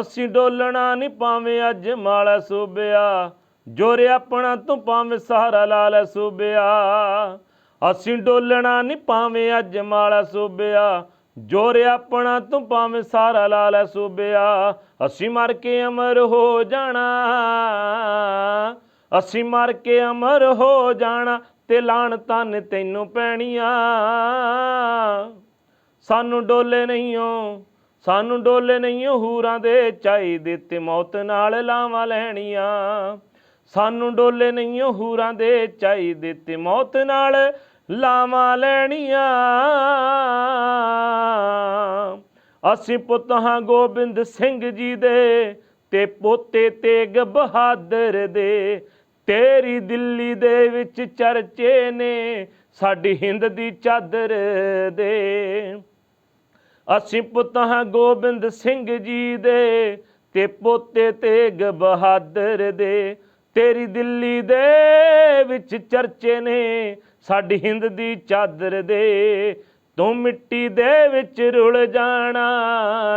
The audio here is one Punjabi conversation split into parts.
ਅਸੀਂ ਡੋਲਣਾ ਨਹੀਂ ਪਾਵੇਂ ਅੱਜ ਮਾਲਾ ਸੂਬਿਆ, ਜੋਰੇ ਆਪਣਾ ਤੂੰ ਪਾਵੇਂ ਸਹਾਰਾ ਲਾਲ ਸੂਬਿਆ। ਅਸੀਂ ਡੋਲਣਾ ਨਹੀਂ ਪਾਵੇਂ ਅੱਜ ਮਾਲਾ ਸੂਬਿਆ, ਜੋਰੇ ਆਪਣਾ ਤੂੰ ਪਾਵੇਂ ਸਹਾਰਾ ਲਾ ਲੈ ਸੂਬਿਆ। ਅਸੀਂ ਮਰ ਕੇ ਅਮਰ ਹੋ ਜਾਣਾ, ਅਸੀਂ ਮਰ ਕੇ ਅਮਰ ਹੋ ਜਾਣਾ, ਤੇ ਲਾਣ ਤਨ ਤੈਨੂੰ ਪੈਣੀਆਂ। ਸਾਨੂੰ ਡੋਲੇ ਨਹੀਂ ਓ ਸਾਨੂੰ ਡੋਲੇ ਨਹੀਂ ਹੂਰਾਂ ਦੇ ਚਾਹੀਦੇ ਤੇ ਮੌਤ ਨਾਲ ਲਾਵਾਂ ਲੈਣੀਆਂ। ਸਾਨੂੰ ਡੋਲੇ ਨਹੀਂ ਹੂਰਾਂ ਦੇ ਚਾਹੀਦੇ ਤੇ ਮੌਤ ਨਾਲ ਲਾਵਾਂ ਲੈਣੀਆਂ। ਅਸੀਂ ਪੁੱਤ ਹਾਂ ਗੋਬਿੰਦ ਸਿੰਘ ਜੀ ਦੇ ਤੇ ਪੋਤੇ ਤੇਗ ਬਹਾਦਰ ਦੇ। ਤੇਰੀ ਦਿੱਲੀ ਦੇ ਵਿੱਚ ਚਰਚੇ ਨੇ, ਸਾਡੀ ਹਿੰਦ ਦੀ ਚਾਦਰ ਦੇ। ਅਸੀਂ ਪੁੱਤ ਹਾਂ ਗੋਬਿੰਦ ਸਿੰਘ ਜੀ ਦੇ ਤੇ ਪੋਤੇ ਤੇਗ ਬਹਾਦਰ ਦੇ। ਤੇਰੀ ਦਿੱਲੀ ਦੇ ਵਿੱਚ ਚਰਚੇ ਨੇ ਸਾਡੀ ਹਿੰਦ ਦੀ ਚਾਦਰ ਦੇ। ਤੂੰ ਮਿੱਟੀ ਦੇ ਵਿੱਚ ਰੁਲ ਜਾਣਾ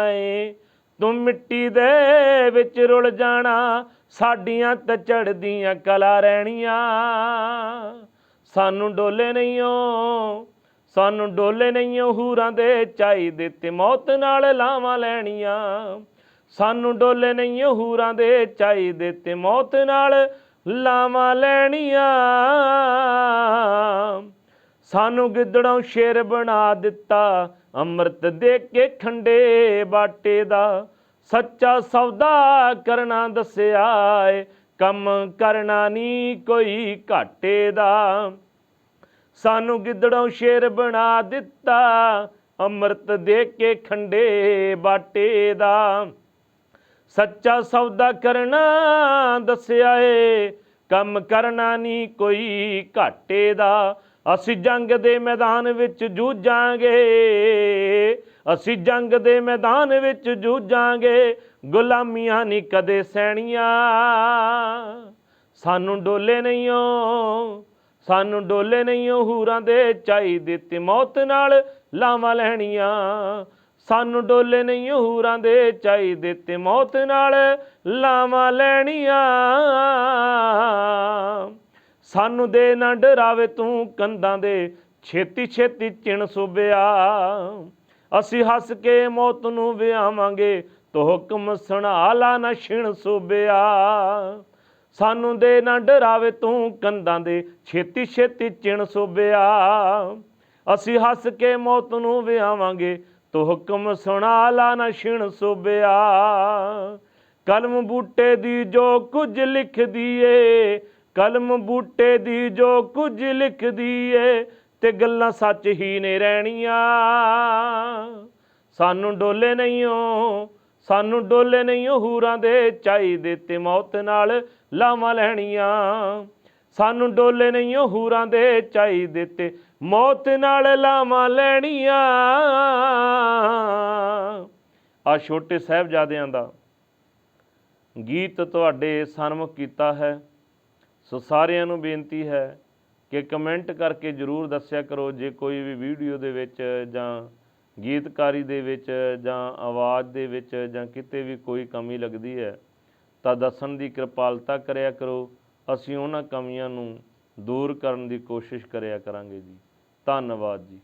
ਏ, ਤੂੰ ਮਿੱਟੀ ਦੇ ਵਿੱਚ ਰੁਲ ਜਾਣਾ। ਸਾਡੀਆਂ ਤਾਂ ਚੜਦੀਆਂ ਕਲਾ ਰਹਿਣੀਆਂ, ਸਾਨੂੰ ਡੋਲੇ ਨਹੀਂ ਓ। ਸਾਨੂੰ ਡੋਲੇ ਨਹੀਂ ਹੂਰਾਂ ਦੇ ਚਾਹੀਦੇ ਤੇ ਮੌਤ ਨਾਲ ਲਾਵਾਂ ਲੈਣੀਆਂ। ਸਾਨੂੰ ਡੋਲੇ ਨਹੀਂ ਹੂਰਾਂ ਦੇ ਚਾਹੀਦੇ ਤੇ ਮੌਤ ਨਾਲ ਲਾਵਾਂ ਲੈਣੀਆਂ। ਸਾਨੂੰ ਗਿੱਦੜੋਂ ਸ਼ੇਰ ਬਣਾ ਦਿੱਤਾ, ਅੰਮ੍ਰਿਤ ਦੇ ਕੇ ਖੰਡੇ ਬਾਟੇ ਦਾ। ਸੱਚਾ ਸੌਦਾ ਕਰਨਾ ਦੱਸਿਆ ਏ, ਕੰਮ ਕਰਨਾ ਨਹੀਂ ਕੋਈ ਘਾਟੇ ਦਾ। ਸਾਨੂੰ ਗਿੱਦੜੋਂ ਸ਼ੇਰ ਬਣਾ ਦਿੱਤਾ, ਅੰਮ੍ਰਿਤ ਦੇ ਕੇ ਖੰਡੇ ਬਾਟੇ ਦਾ। ਸੱਚਾ ਸੌਦਾ ਕਰਨਾ ਦੱਸਿਆ ਏ, ਕੰਮ ਕਰਨਾ ਨਹੀਂ ਕੋਈ ਘਾਟੇ ਦਾ। ਅਸੀਂ ਜੰਗ ਦੇ ਮੈਦਾਨ ਵਿੱਚ ਜੂਝਾਂਗੇ, ਅਸੀਂ ਜੰਗ ਦੇ ਮੈਦਾਨ ਵਿੱਚ ਜੂਝਾਂਗੇ, ਗੁਲਾਮੀਆਂ ਨਹੀਂ ਕਦੇ ਸਹਿਣੀਆਂ। ਸਾਨੂੰ ਡੋਲੇ ਨਹੀਂ ਓ ਸਾਨੂੰ ਡੋਲੇ ਨਹੀਂ ਉਹ ਹੂਰਾਂ ਦੇ ਚਾਹੀਦੇ ਤੇ ਮੌਤ ਨਾਲ ਲਾਵਾਂ ਲੈਣੀਆਂ। ਸਾਨੂੰ ਡੋਲੇ ਨਹੀਂ ਉਹ ਹੂਰਾਂ ਦੇ ਚਾਹੀਦੇ ਤੇ ਮੌਤ ਨਾਲ ਲਾਵਾਂ ਲੈਣੀਆਂ। ਸਾਨੂੰ ਦੇ ਨਾ ਡਰਾਵੇ ਤੂੰ ਕੰਧਾਂ ਦੇ, ਛੇਤੀ ਛੇਤੀ ਚਿਣ ਸੁਬਿਆ ਅਸੀਂ ਹੱਸ ਕੇ ਮੌਤ ਨੂੰ ਵਿਆਵਾਂਗੇ, ਤੋ ਹੁਕਮ ਸੁਣਾ ਲਾ ਨਾ ਛਿਣ ਸੁਬਿਆ ਸਾਨੂੰ ਦੇ ਨਾ ਡਰਾਵੇ ਤੂੰ ਕੰਧਾਂ ਦੇ। ਛੇਤੀ ਛੇਤੀ ਚਿਣ ਸੁਬਿਆ ਅਸੀਂ ਹੱਸ ਕੇ ਮੌਤ ਨੂੰ ਵਿਆਵਾਂਗੇ। ਤੋ ਹੁਕਮ ਸੁਣਾ, ਲਾ ਨਾ ਛਿਣ ਸੁਬਿਆ ਕਲਮ ਬੂਟੇ ਦੀ ਜੋ ਕੁਝ ਲਿਖਦੀ ਏ ਕਲਮ ਬੂਟੇ ਦੀ ਜੋ ਕੁਝ ਲਿਖਦੀ ਏ ਤੇ ਗੱਲਾਂ ਸੱਚ ਹੀ ਨੇ ਰਹਿਣੀਆਂ। ਸਾਨੂੰ ਡੋਲੇ ਨਹੀਂ ਓ ਸਾਨੂੰ ਡੋਲੇ ਨਹੀਂ ਉਹ ਹੂਰਾਂ ਦੇ ਚਾਹੀਦੇ ਤੇ ਮੌਤ ਨਾਲ ਲਾਵਾਂ ਲੈਣੀਆਂ। ਸਾਨੂੰ ਡੋਲੇ ਨਹੀਂ ਉਹ ਹੂਰਾਂ ਦੇ ਚਾਹੀਦੇ ਤੇ ਮੌਤ ਨਾਲ ਲਾਵਾਂ ਲੈਣੀਆਂ। ਆ ਛੋਟੇ ਸਾਹਿਬਜ਼ਾਦਿਆਂ ਦਾ ਗੀਤ ਤੁਹਾਡੇ ਸਨਮੁਖ ਕੀਤਾ ਹੈ। ਸੋ ਸਾਰਿਆਂ ਨੂੰ ਬੇਨਤੀ ਹੈ ਕਿ ਕਮੈਂਟ ਕਰਕੇ ਜਰੂਰ ਦੱਸਿਆ ਕਰੋ। ਜੇ ਕੋਈ ਵੀ ਵੀਡੀਓ ਦੇ ਵਿੱਚ ਜਾਂ ਗੀਤਕਾਰੀ ਦੇ ਵਿੱਚ ਜਾਂ ਆਵਾਜ਼ ਦੇ ਵਿੱਚ ਜਾਂ ਕਿਤੇ ਵੀ ਕੋਈ ਕਮੀ ਲੱਗਦੀ ਹੈ, ਤਾਂ ਦੱਸਣ ਦੀ ਕਿਰਪਾਲਤਾ ਕਰਿਆ ਕਰੋ। ਅਸੀਂ ਉਹਨਾਂ ਕਮੀਆਂ ਨੂੰ ਦੂਰ ਕਰਨ ਦੀ ਕੋਸ਼ਿਸ਼ ਕਰਿਆ ਕਰਾਂਗੇ ਜੀ। ਧੰਨਵਾਦ ਜੀ।